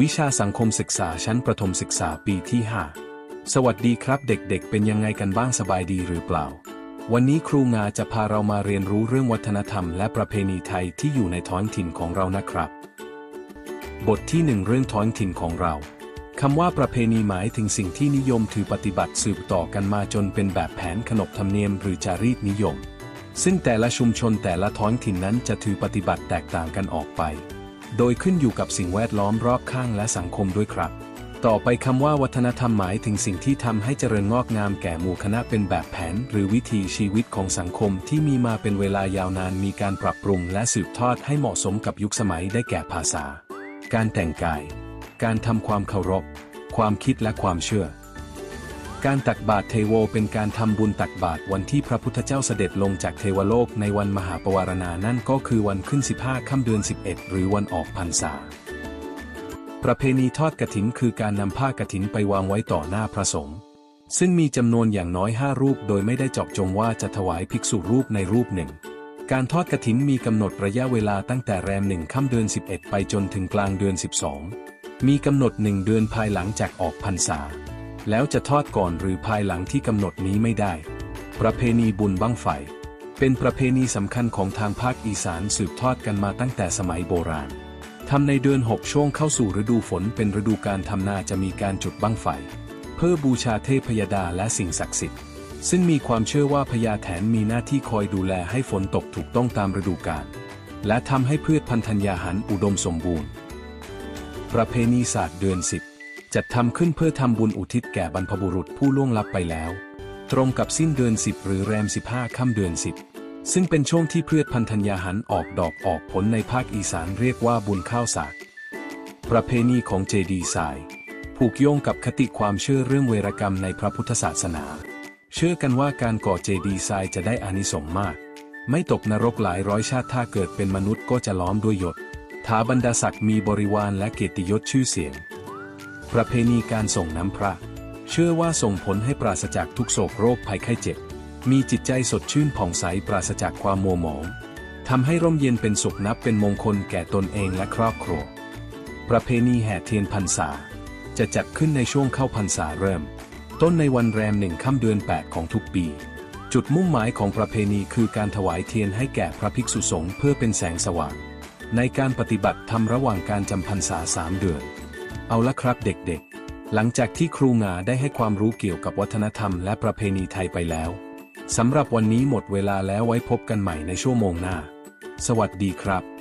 วิชาสังคมศึกษาชั้นประถมศึกษาปีที่ 5 สวัสดีครับเด็กๆเป็นยังไงกันบ้างสบายดีหรือเปล่า วันนี้ครูงาจะพาเรามาเรียนรู้เรื่องวัฒนธรรมและประเพณีไทยที่อยู่ในท้องถิ่นของเรานะครับ บทที่หนึ่งเรื่องท้องถิ่นของเราคำว่าประเพณีหมายถึงสิ่งที่นิยมถือปฏิบัติสืบต่อกันมาจนเป็นแบบแผนขนบธรรมเนียมหรือจารีตนิยม ซึ่งแต่ละชุมชนแต่ละท้องถิ่นนั้นจะถือปฏิบัติแตกต่างกันออกไป โดยขึ้นอยู่กับสิ่งแวดล้อมรอบข้างและสังคมด้วยครับ ต่อไปคำว่าวัฒนธรรมหมายถึงสิ่งที่ทำให้เจริญงอกงามแก่หมู่คณะเป็นแบบแผน หรือวิถีชีวิตของสังคมที่มีมาเป็นเวลายาวนานมีการปรับปรุงและสืบทอดให้เหมาะสมกับยุคสมัยได้แก่ภาษา การแต่งกาย การทำความเคารพ ความคิดและความเชื่อ การตักบาตรเทโวเป็นการทำบุญตักบาตรวันที่พระพุทธเจ้าเสด็จลงจากเทวโลกในวันมหาปวารณานั่นก็คือวันขึ้น 15ค่ำเดือน 11 หรือวันออกพรรษา ประเพณีทอดกฐินคือการนำผ้ากฐินไปวางไว้ต่อหน้าพระสงฆ์ซึ่งมีจำนวนอย่างน้อย 5 รูป โดยไม่ได้เจาะจงว่าจะถวายภิกษุรูปในรูปหนึ่ง การทอดกฐินมีกำหนดระยะเวลาตั้งแต่แรมหนึ่งค่ำเดือน 11 ไปจนถึงกลางเดือน 12 มีกำหนดหนึ่งเดือนภายหลังจากออกพรรษา แล้วจะทอดก่อนหรือภายหลังที่กำหนดนี้ไม่ได้ ประเพณีบุญบั้งไฟ เป็นประเพณีสำคัญของทางภาคอีสานสืบทอดกันมาตั้งแต่สมัยโบราณทำในเดือน6ช่วงเข้าสู่ฤดูฝนเป็นฤดูการทำนาจะมีการจุดบั้งไฟ เพื่อบูชาเทพยดาและสิ่งศักดิ์สิทธิ์ ซึ่งมีความเชื่อว่าพญาแถนมีหน้าที่คอยดูแลให้ฝนตกถูกต้องตามฤดูกาลและทำให้พืชพันธัญญาหารอุดมสมบูรณ์ ประเพณีศาสตร์เดือนสิบ จัดทำขึ้นเพื่อทำบุญอุทิศแก่บรรพบุรุษผู้ล่วงลับไปแล้ว ตรงกับสิ้นเดือนสิบหรือแรมสิบห้าค่ำเดือนสิบซึ่งเป็นช่วงที่พืชพันธัญญาหารออกดอกออกผลในภาคอีสานเรียกว่าบุญข้าวสาก ประเพณีของเจดีย์ทราย ผูกโยงกับคติความเชื่อเรื่องเวรกรรมในพระพุทธศาสนา เชื่อกันว่าการก่อเจดีย์ทรายจะได้อานิสงส์มาก ไม่ตกนรกหลายร้อยชาติถ้าเกิดเป็นมนุษย์ก็จะล้อมด้วยยศถาบรรดาศักดิ์มีบริวารและเกียรติยศชื่อเสียง ประเพณีการส่งน้ำพระ เชื่อว่าส่งผลให้ปราศจากทุกโศกโรคภัยไข้เจ็บ มีจิตใจสดชื่นผ่องใสปราศจากความมัวหมองทำให้ร่มเย็นเป็นสุขนับเป็นมงคลแก่ตนเองและครอบครัว ประเพณีแห่เทียนพรรษา จะจัดขึ้นในช่วงเข้าพรรษาเริ่ม ต้นในวันแรมหนึ่งค่ำเดือน 8 ของทุกปี จุดมุ่งหมายของประเพณีคือการถวายเทียนให้แก่พระภิกษุสงฆ์เพื่อเป็นแสงสว่าง ในการปฏิบัติธรรมระหว่างการจำพรรษาสามเดือน เอาละครับเด็กๆ หลังจากที่ครูงาได้ให้ความรู้เกี่ยวกับวัฒนธรรมและประเพณีไทยไปแล้ว สำหรับวันนี้หมดเวลาแล้วไว้พบกันใหม่ในชั่วโมงหน้า สวัสดีครับ